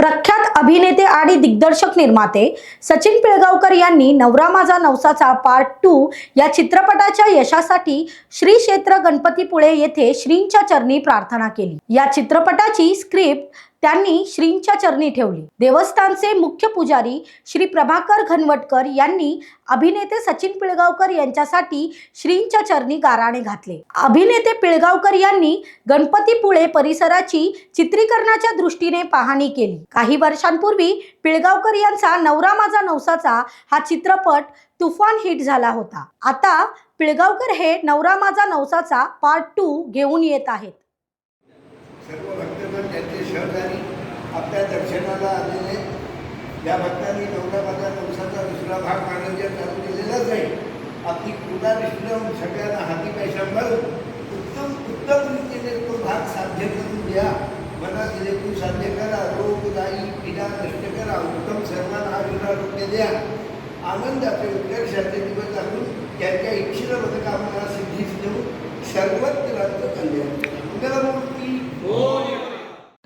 प्रख्यात अभिनेते आणि दिग्दर्शक निर्माते सचिन पिळगावकर यांनी नवरा माझा नवसाचा पार्ट टू या चित्रपटाच्या यशासाठी श्री क्षेत्र गणपतीपुळे येथे श्रींच्या चरणी प्रार्थना केली. या चित्रपटाची स्क्रिप्ट त्यांनी श्रींच्या चरणी ठेवली. देवस्थानचे मुख्य पुजारी श्री प्रभाकर घनवटकर यांनी अभिनेते सचिन पिळगावकर यांच्यासाठी श्रींच्या चरणी गाराणे घातले. अभिनेते पिळगावकर यांनी गणपतीपुळे परिसराची चित्रीकरणाच्या दृष्टीने पाहणी केली. काही वर्षांपूर्वी पिळगावकर यांचा नवरा माझा नवसाचा हा चित्रपट तुफान हिट झाला होता. आता पिळगावकर हे नवरा माझा नवसाचा पार्ट टू घेऊन येत आहेत. सहकारी आपल्या दर्शनाला आलेले. या भक्तांनी नवऱ्या माझा नवसाचा दुसरा भाग आनंद चालू दिलेलाच आहे. आपली कृपा विष्णू सगळ्यांना हाती पैसा मिळून उत्तम उत्तम रीतीने तो भाग साध्य करून द्या. मनात तू साध्य करा रोग दाई पिढा नष्ट करा उत्तम सर्वांना आयुरारोग्य द्या. आनंदाचे उत्कर्षाचे